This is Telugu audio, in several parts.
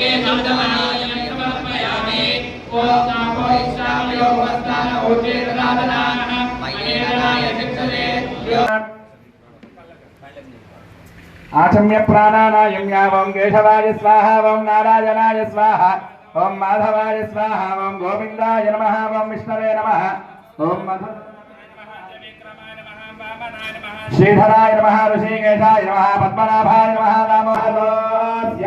ముఖే నాదమాయం సమర్పయామి ఓం నామో ఇష్టామయో వస్తాన ఓచేతనాదనాః మయేనాయ శిక్షరే ఆచమ్య ప్రాణానాయం యావం కేశవాయ స్వాహ ఓం నారాయణాయ స్వాహ ఓం మాధవాయ స్వాహ ఓం గోవిందాయ నమ ఓం విష్ణవే నమ ఓం మధు శ్రీధరాయ నమ ఋషికేశాయ నమ పద్మనాభాయ నమ నామోస్య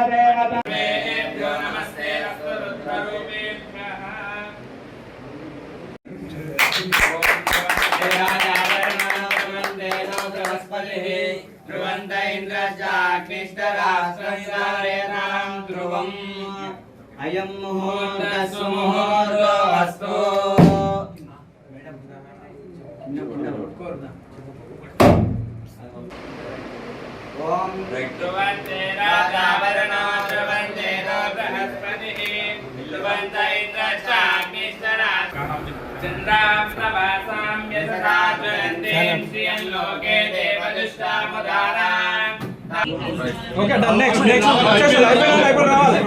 ధ్రువంత ఇంద్రజాగ్నిష్టరాష్ట్రం ధ్రువం అయం ముహూర్త సుముహూర్తో అస్తు ఓం ధ్రువంతే రాజావరణో ఓకే డన్ నెక్స్ట్ నెక్స్ట్ వచ్చేసి రావాలి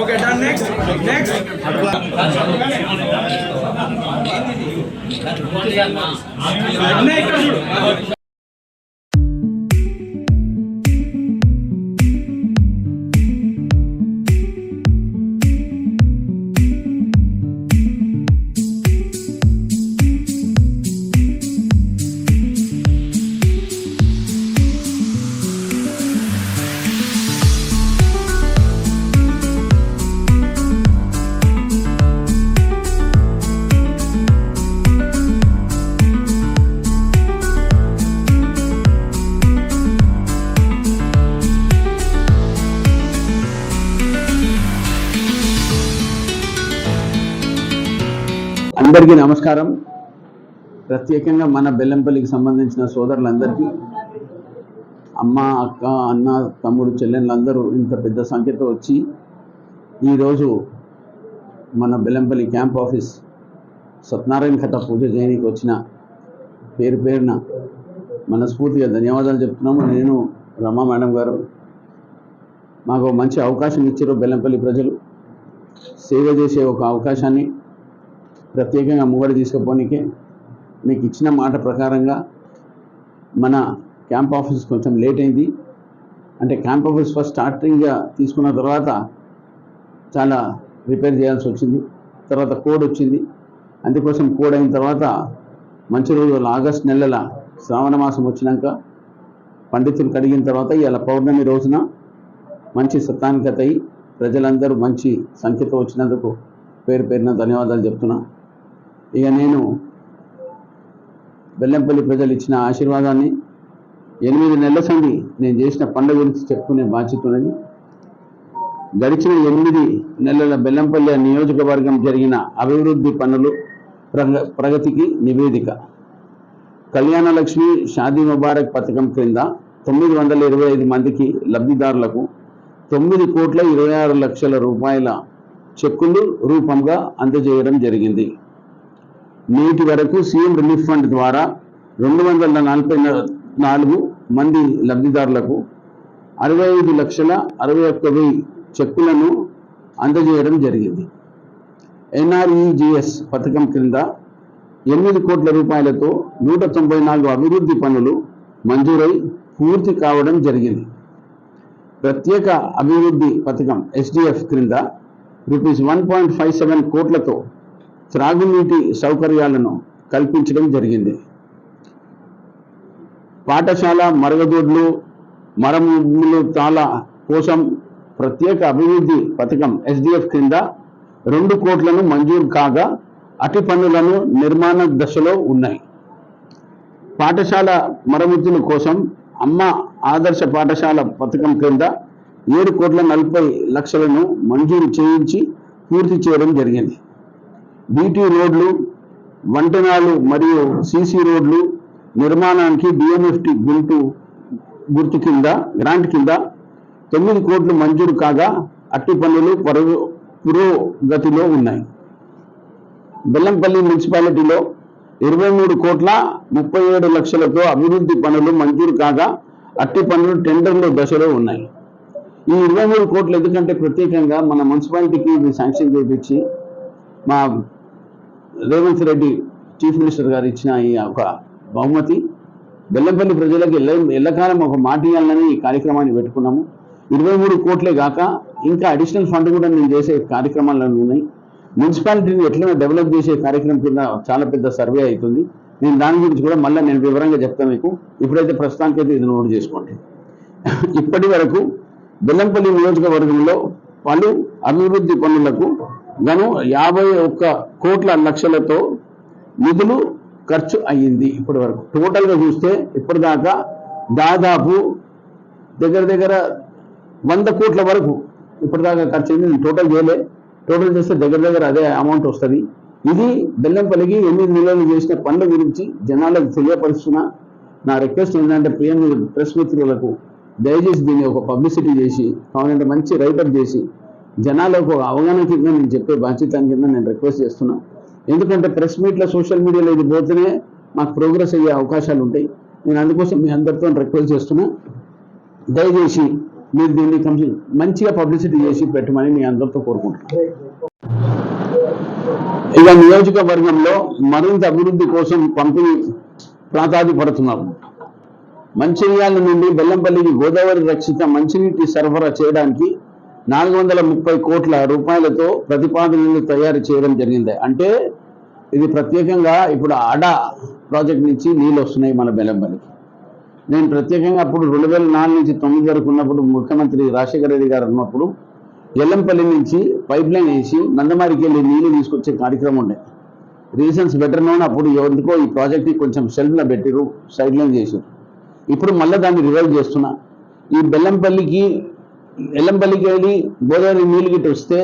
okay done next next next అందరికీ నమస్కారం. ప్రత్యేకంగా మన బెల్లంపల్లికి సంబంధించిన సోదరులందరికీ అమ్మ అక్క అన్న తమ్ముడు చెల్లెళ్ళందరూ ఇంత పెద్ద సంఖ్యతో వచ్చి ఈరోజు మన బెల్లంపల్లి క్యాంప్ ఆఫీస్ సత్యనారాయణ కథ పూజ చేయడానికి వచ్చిన పేరు పేరున మనస్ఫూర్తిగా ధన్యవాదాలు చెప్తున్నాము. నేను రమా మేడం గారు. మాకు మంచి అవకాశం ఇచ్చారు బెల్లంపల్లి ప్రజలు. సేవ చేసే ఒక అవకాశాన్ని ప్రత్యేకంగా మువ్వడి తీసుకుపోనీకే మీకు ఇచ్చిన మాట ప్రకారంగా మన క్యాంప్ ఆఫీస్ కొంచెం లేట్ అయింది. అంటే క్యాంప్ ఆఫీస్ ఫస్ట్ స్టార్టింగ్గా తీసుకున్న తర్వాత చాలా రిపేర్ చేయాల్సి వచ్చింది. తర్వాత కోడ్ వచ్చింది. అందుకోసం కోడ్ అయిన తర్వాత మంచి రోజులు ఆగస్ట్ నెలల శ్రావణ మాసం వచ్చినాక పండితులు కడిగిన తర్వాత ఇలా పౌర్ణమి రోజున మంచి సత్తానికత అయి ప్రజలందరూ మంచి సంఖ్యతో వచ్చినందుకు పేరు పేరున ధన్యవాదాలు చెప్తున్నా. ఇక నేను బెల్లంపల్లి ప్రజలు ఇచ్చిన ఆశీర్వాదాన్ని ఎనిమిది నెలల సంది నేను చేసిన పండుగ గురించి చెప్పుకునే బాధ్యత ఉన్నది. గడిచిన ఎనిమిది నెలల బెల్లంపల్లి నియోజకవర్గం జరిగిన అభివృద్ధి పనులు ప్రగ ప్రగతికి నివేదిక. కళ్యాణలక్ష్మి షాదీ ముబారక్ పథకం క్రింద తొమ్మిది వందల ఇరవై ఐదు మందికి లబ్ధిదారులకు తొమ్మిది కోట్ల ఇరవై ఆరు లక్షల రూపాయల చెక్కులు రూపంగా అందజేయడం జరిగింది. నేటి వరకు సీఎం రిలీఫ్ ఫండ్ ద్వారా రెండు వందల నలభై నాలుగు మంది లబ్ధిదారులకు అరవై ఐదు లక్షల అరవై ఒక్క వెయ్యి చెక్కులను అందజేయడం జరిగింది. ఎన్ఆర్ఈజిఎస్ పథకం క్రింద ఎనిమిది కోట్ల రూపాయలతో నూట తొంభై నాలుగు అభివృద్ధి పనులు మంజూరై పూర్తి కావడం జరిగింది. ప్రత్యేక అభివృద్ధి పథకం ఎస్డిఎఫ్ క్రింద rupees one point five seven కోట్లతో త్రాగునీటి సౌకర్యాలను కల్పించడం జరిగింది. పాఠశాల మరగదొడ్లు మరములు తాళ కోసం ప్రత్యేక అభివృద్ధి పథకం ఎస్డిఎఫ్ క్రింద రెండు కోట్లను మంజూరు కాగా అటు పనులను నిర్మాణ దశలో ఉన్నాయి. పాఠశాల మరమ్మతుల కోసం అమ్మ ఆదర్శ పాఠశాల పథకం క్రింద ఏడు కోట్ల నలభై లక్షలను మంజూరు చేయించి పూర్తి చేయడం జరిగింది. బీటీ రోడ్లు వంటనాలు మరియు సీసీ రోడ్లు నిర్మాణానికి డిఎంఎఫ్టి గుర్తు గుర్తు కింద గ్రాంట్ కింద తొమ్మిది కోట్లు మంజూరు కాగా అట్టి పనులు పురోగతిలో ఉన్నాయి. బెల్లంపల్లి మున్సిపాలిటీలో ఇరవై మూడు కోట్ల ముప్పై ఏడు లక్షలతో అభివృద్ధి పనులు మంజూరు కాగా అట్టి పనులు టెండర్ల దశలో ఉన్నాయి. ఈ ఇరవై మూడు కోట్లు ఎందుకంటే ప్రత్యేకంగా మన మున్సిపాలిటీకి ఇది శాంక్షన్ చేయించి మా రేవంత్ రెడ్డి చీఫ్ మినిస్టర్ గారు ఇచ్చిన ఈ ఒక బహుమతి బెల్లంపల్లి ప్రజలకు ఎల్ల ఎల్లకాలం ఒక మాట ఇవ్వాలని ఈ కార్యక్రమాన్ని పెట్టుకున్నాము. ఇరవై మూడు కోట్లే కాక ఇంకా అడిషనల్ ఫండ్ కూడా నేను చేసే కార్యక్రమాలు ఉన్నాయి. మున్సిపాలిటీని ఎట్లా డెవలప్ చేసే కార్యక్రమం కింద చాలా పెద్ద సర్వే అవుతుంది. నేను దాని గురించి కూడా మళ్ళీ నేను వివరంగా చెప్తాను మీకు. ఇప్పుడైతే ప్రస్తుతానికైతే ఇది నోట్ చేసుకోండి. ఇప్పటి వరకు బెల్లంపల్లి నియోజకవర్గంలో పలు అభివృద్ధి పనులకు గను యాభై ఒక్క కోట్ల లక్షలతో నిధులు ఖర్చు అయ్యింది ఇప్పటి వరకు టోటల్గా చూస్తే ఇప్పటిదాకా దాదాపు దగ్గర దగ్గర వంద కోట్ల వరకు ఇప్పటిదాకా ఖర్చు అయింది. టోటల్ చేయలే. టోటల్ చేస్తే దగ్గర దగ్గర అదే అమౌంట్ వస్తుంది. ఇది బెల్లంపల్లికి ఎనిమిది నెలలు చేసిన పనుల గురించి జనాలకు తెలియపరుస్తున్న. నా రిక్వెస్ట్ ఏంటంటే ప్రియం ప్రెస్ మిత్రులకు దయచేసి దీన్ని ఒక పబ్లిసిటీ చేసి కావాలంటే మంచి రైటప్ చేసి జనాలకు ఒక అవగాహన కింద నేను చెప్పే బాధ్యత కింద నేను రిక్వెస్ట్ చేస్తున్నా. ఎందుకంటే ప్రెస్ మీట్లో సోషల్ మీడియాలో ఇది పోతేనే మాకు ప్రోగ్రెస్ అయ్యే అవకాశాలు ఉంటాయి. నేను అందుకోసం మీ అందరితో రిక్వెస్ట్ చేస్తున్నా. దయచేసి మీరు దీన్ని కంప్లీట్ మంచిగా పబ్లిసిటీ చేసి పెట్టమని మీ అందరితో కోరుకుంటున్నాను ఇక నియోజకవర్గంలో మరింత అభివృద్ధి కోసం పంపిణీ ప్రాతాదిపడుతున్నారు మంచిర్యాల నుండి బెల్లంపల్లికి గోదావరి రక్షిత మంచినీటి సరఫరా చేయడానికి నాలుగు వందల ముప్పై కోట్ల రూపాయలతో ప్రతిపాదనలు తయారు చేయడం జరిగింది. అంటే ఇది ప్రత్యేకంగా ఇప్పుడు అడా ప్రాజెక్ట్ నుంచి నీళ్ళు వస్తున్నాయి మన బెల్లంపల్లికి. నేను ప్రత్యేకంగా అప్పుడు రెండు వేల నాలుగు నుంచి తొమ్మిది వరకు ఉన్నప్పుడు ముఖ్యమంత్రి రాజశేఖర రెడ్డి గారు ఉన్నప్పుడు ఎల్లంపల్లి నుంచి పైప్ లైన్ వేసి నందమారికి వెళ్ళి నీళ్ళు తీసుకొచ్చే కార్యక్రమం ఉండే రీజన్స్ బెటర్ నోన్ అప్పుడు ఎందుకో ఈ ప్రాజెక్ట్ని కొంచెం షెల్ఫ్లో పెట్టిరు సైడ్ లైన్ చేసారు ఇప్పుడు మళ్ళీ దాన్ని రివైవ్ చేస్తున్నా. ఈ బెల్లంపల్లికి ఎల్లంపల్లికి వెళ్ళి గోదావరి నీళ్ళు గిట్ట వస్తే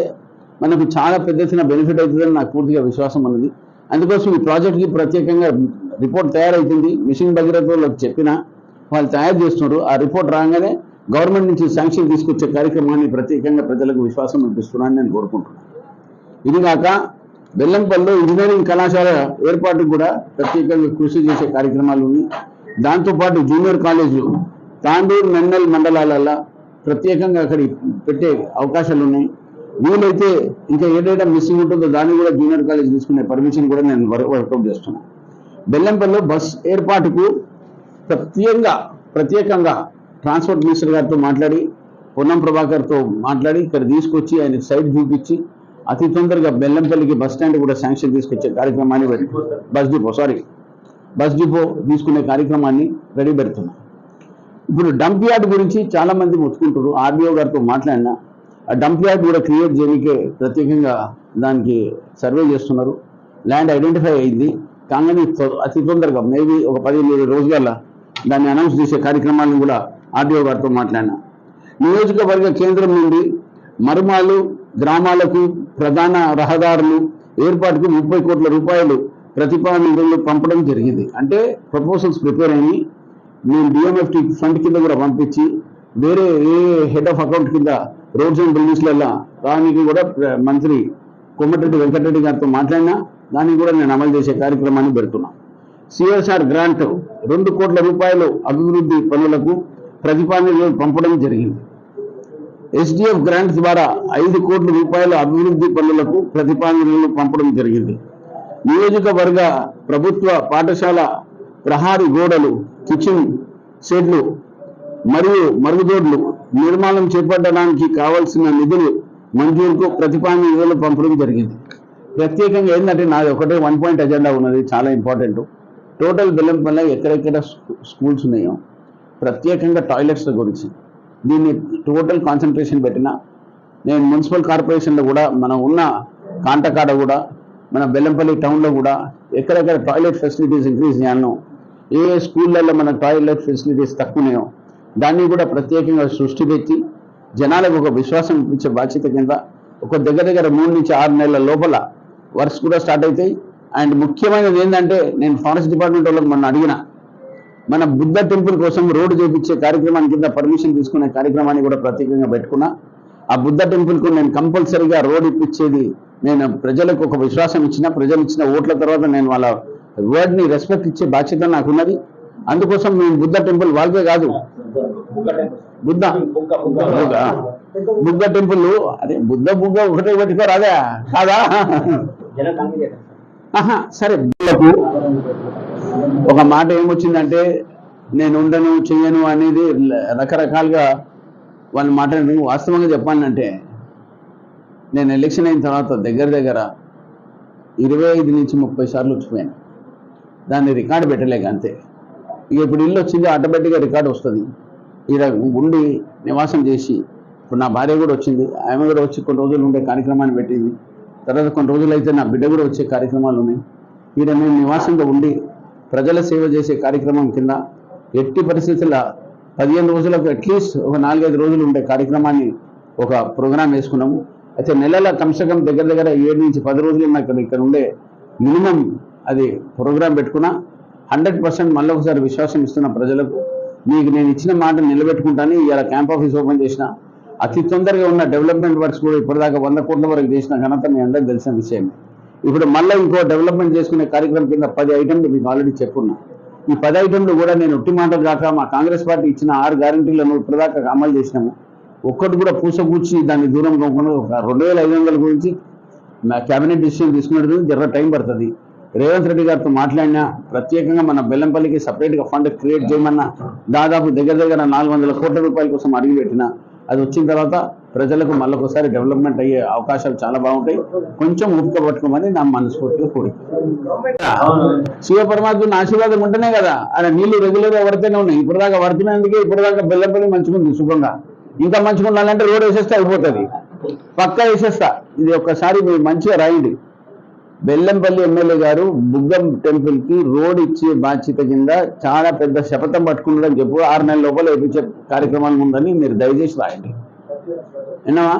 మనకు చాలా పెద్ద ఎత్తున బెనిఫిట్ అవుతుందని నాకు పూర్తిగా విశ్వాసం ఉన్నది అందుకోసం ఈ ప్రాజెక్ట్కి ప్రత్యేకంగా రిపోర్ట్ తయారవుతుంది మిషన్ భగీరథ వాళ్ళకి చెప్పిన వాళ్ళు తయారు చేస్తున్నారు. ఆ రిపోర్ట్ రాగానే గవర్నమెంట్ నుంచి శాంక్షన్ తీసుకొచ్చే కార్యక్రమాన్ని ప్రత్యేకంగా ప్రజలకు విశ్వాసం ఇప్పిస్తున్నానని నేను కోరుకుంటున్నాను. ఇది కాక బెల్లంపల్లిలో ఇంజనీరింగ్ కళాశాల ఏర్పాటుకు కూడా ప్రత్యేకంగా కృషి చేసే కార్యక్రమాలు ఉన్నాయి. దాంతోపాటు జూనియర్ కాలేజీలు తాండూరు మెండల్ మండలాలలో ప్రత్యేకంగా అక్కడ పెట్టే అవకాశాలు ఉన్నాయి వీలైతే ఇంకా ఏదైతే మిస్సింగ్ ఉంటుందో దాన్ని కూడా జూనియర్ కాలేజ్ తీసుకునే పర్మిషన్ కూడా నేను వర్క్ వర్కౌట్ చేస్తున్నాను. బెల్లంపల్లిలో బస్ ఏర్పాటుకు ప్రత్యేకంగా ప్రత్యేకంగా ట్రాన్స్పోర్ట్ మినిస్టర్ గారితో మాట్లాడి పొన్నం ప్రభాకర్తో మాట్లాడి ఇక్కడ తీసుకొచ్చి ఆయన సైట్ చూపించి అతి తొందరగా బెల్లంపల్లికి బస్ స్టాండ్ కూడా శాంక్షన్ తీసుకొచ్చే కార్యక్రమాన్ని bus depot sorry bus depot తీసుకునే కార్యక్రమాన్ని రెడీ పెడుతున్నాం. ఇప్పుడు డంప్ యార్డ్ గురించి చాలా మంది ముట్టుకుంటారు ఆర్డీఓ గారితో మాట్లాడినా ఆ డంప్ యార్డ్ కూడా క్రియేట్ చేయడానికి ప్రత్యేకంగా దానికి సర్వే చేస్తున్నారు. ల్యాండ్ ఐడెంటిఫై అయింది. కాగానే అతి తొందరగా మేబీ ఒక పదిహేను రోజుల దాన్ని అనౌన్స్ చేసే కార్యక్రమాలను కూడా ఆర్డీఓ గారితో మాట్లాడినా. నియోజకవర్గ కేంద్రం నుండి మరుమాలు గ్రామాలకు ప్రధాన రహదారులు ఏర్పాటుకు ముప్పై కోట్ల రూపాయలు ప్రతిపాదనలు పంపడం జరిగింది. అంటే ప్రపోజల్స్ ప్రిపేర్ అయ్యి మేము డిఎంఎఫ్టీ ఫండ్ కింద కూడా పంపించి వేరే ఏ హెడ్ ఆఫ్ అకౌంట్ కింద రోడ్స్ అండ్ బిల్డింగ్స్లలో దానికి కూడా మంత్రి కొమ్మటిరెడ్డి వెంకటరెడ్డి గారితో మాట్లాడినా దానికి కూడా నేను అమలు చేసే కార్యక్రమాన్ని పెడుతున్నా. సిఎస్ఆర్ గ్రాంట్ రెండు కోట్ల రూపాయలు అభివృద్ధి పనులకు ప్రతిపాదనలు పంపడం జరిగింది. ఎస్డిఎఫ్ గ్రాంట్ ద్వారా ఐదు కోట్ల రూపాయల అభివృద్ధి పనులకు ప్రతిపాదనలు పంపడం జరిగింది. నియోజకవర్గ ప్రభుత్వ పాఠశాల ప్రహారీ గోడలు కిచెన్ షెడ్లు మరియు మరుగుదొడ్లు నిర్మాణం చేపట్టడానికి కావాల్సిన నిధులు మంజూరుకు ప్రతిపాదనలు పంపడం జరిగింది. ప్రత్యేకంగా ఏంటంటే నాది ఒకటే వన్ పాయింట్ ఎజెండా ఉన్నది చాలా ఇంపార్టెంట్. టోటల్ బెల్లంపల్లి ఎక్కడెక్కడ స్కూ- స్కూల్స్ ఉన్నాయో ప్రత్యేకంగా టాయిలెట్స్ గురించి. దీన్ని టోటల్ కాన్సన్ట్రేషన్ పెట్టిన నేను మున్సిపల్ కార్పొరేషన్లో కూడా మనం ఉన్న కాంటకాడ కూడా మన బెల్లంపల్లి టౌన్లో కూడా ఎక్కడెక్కడ టాయిలెట్ ఫెసిలిటీస్ ఇంక్రీజ్ చేయాలను ఏ స్కూళ్ళల్లో మన టాయిలెట్ ఫెసిలిటీస్ తక్కువనాయో దాన్ని కూడా ప్రత్యేకంగా సృష్టి పెట్టి జనాలకు ఒక విశ్వాసం ఇచ్చే బాధ్యత కింద ఒక దగ్గర దగ్గర మూడు నుంచి ఆరు నెలల లోపల వర్క్స్ కూడా స్టార్ట్ అవుతాయి. అండ్ ముఖ్యమైనది ఏంటంటే నేను ఫారెస్ట్ డిపార్ట్మెంట్ వాళ్ళకి మొన్న అడిగిన మన బుద్ధ టెంపుల్ కోసం రోడ్డు చేపించే కార్యక్రమాన్ని కింద పర్మిషన్ తీసుకునే కార్యక్రమాన్ని కూడా ప్రత్యేకంగా పెట్టుకున్నా. ఆ బుద్ధ టెంపుల్కు నేను కంపల్సరీగా రోడ్ ఇప్పించేది నేను ప్రజలకు ఒక విశ్వాసం ఇచ్చిన ప్రజలు ఇచ్చిన ఓట్ల తర్వాత నేను వాళ్ళ వర్డ్ని రెస్పెక్ట్ ఇచ్చే బాధ్యత నాకున్నది. అందుకోసం మేము బుద్ధ టెంపుల్ వాళ్ళదే కాదు. బుద్ధ. బుద్ధ. టెంపుల్. అదే బుద్ధ బుగ్గ ఒకటే పెట్టుకోరాదా కాదా? సరే. బుద్ధకు ఒక మాట ఏమొచ్చిందంటే నేను ఉండను చెయ్యను అనేది రకరకాలుగా వాళ్ళు మాట్లాడిన వాస్తవంగా చెప్పానంటే నేను ఎలక్షన్ అయిన తర్వాత దగ్గర దగ్గర ఇరవై ఐదు నుంచి ముప్పై సార్లు వచ్చిపోయాను. దాన్ని రికార్డు పెట్టలేక అంతే. ఇక ఇప్పుడు ఇల్లు వచ్చింది ఆటోమేటిక్గా రికార్డు వస్తుంది. ఇక్కడ ఉండి నివాసం చేసి ఇప్పుడు నా భార్య కూడా వచ్చింది ఆమె కూడా వచ్చి కొన్ని రోజులు ఉండే కార్యక్రమాన్ని పెట్టింది. తర్వాత కొన్ని రోజులు అయితే నా బిడ్డ కూడా వచ్చే కార్యక్రమాలు ఉన్నాయి. ఈడ మేము నివాసంగా ఉండి ప్రజల సేవ చేసే కార్యక్రమం కింద ఎట్టి పరిస్థితుల్లో పదిహేను రోజులకు అట్లీస్ట్ ఒక నాలుగైదు రోజులు ఉండే కార్యక్రమాన్ని ఒక ప్రోగ్రామ్ వేసుకున్నాము. అయితే నెలల కమ్సకం దగ్గర దగ్గర ఏడు నుంచి పది రోజులు నాకు ఇక్కడ ఉండే మినిమం అది ప్రోగ్రాం పెట్టుకున్నా హండ్రెడ్ పర్సెంట్ మళ్ళీ ఒకసారి విశ్వాసం ఇస్తున్న ప్రజలకు మీకు నేను ఇచ్చిన మాట నిలబెట్టుకుంటాను ఇవాళ క్యాంప్ ఆఫీస్ ఓపెన్ చేసిన అతి తొందరగా ఉన్న డెవలప్మెంట్ వర్క్స్ కూడా ఇప్పటిదాకా వంద కోట్ల వరకు చేసిన ఘనత మీ అందరికీ తెలిసిన విషయం ఇప్పుడు మళ్ళీ ఇంకో డెవలప్మెంట్ చేసుకునే కార్యక్రమం కింద పది ఐటెంలు మీకు ఆల్రెడీ చెప్పున్నా. ఈ పది ఐటెంలు కూడా నేను ఒట్టి మాటలు కాక మా కాంగ్రెస్ పార్టీ ఇచ్చిన ఆరు గ్యారంటీలను ఇప్పటిదాకా అమలు చేసినాము. ఒక్కటి కూడా పూసకూర్చి దాన్ని దూరం కాకుండా ఒక రెండు వేల ఐదు వందల గురించి మా కేబినెట్ డిసిషన్ తీసుకున్నట్టు జర టైం పడుతుంది. రేవంత్ రెడ్డి గారితో మాట్లాడినా ప్రత్యేకంగా మన బెల్లంపల్లికి సపరేట్గా ఫండ్ క్రియేట్ చేయమన్నా దాదాపు దగ్గర దగ్గర నాలుగు వందల కోట్ల రూపాయల కోసం అడిగి పెట్టిన అది వచ్చిన తర్వాత ప్రజలకు మళ్ళొకసారి డెవలప్మెంట్ అయ్యే అవకాశాలు చాలా బాగుంటాయి. కొంచెం ఊపిక పట్టుకోమని నా మనస్ఫూర్తిగా కోరిక శివ పరమాత్మ ఆశీర్వాదం ఉంటేనే కదా. ఆయన నీళ్ళు రెగ్యులర్గా పడితేనే ఉన్నాయి. ఇప్పటిదాకా దాకా పడుతున్నందుకే ఇప్పుడు దాకా బెల్లంపల్లి మంచుకుంది సుఖంగా ఇంకా మంచిగా ఉండాలంటే రోడ్ వేసేస్తే అయిపోతుంది. పక్కా వేసేస్తా. ఇది ఒక్కసారి మీరు మంచిగా రాయండి. బెల్లంపల్లి ఎమ్మెల్యే గారు బుగ్గం టెంపుల్కి రోడ్ ఇచ్చే బాధ్యత కింద చాలా పెద్ద శపథం పట్టుకున్నాడని చెప్పు ఆరు నెలల లోపల వేయించే కార్యక్రమాలు ఉందని మీరు దయచేసి రాయండి. విన్నావా?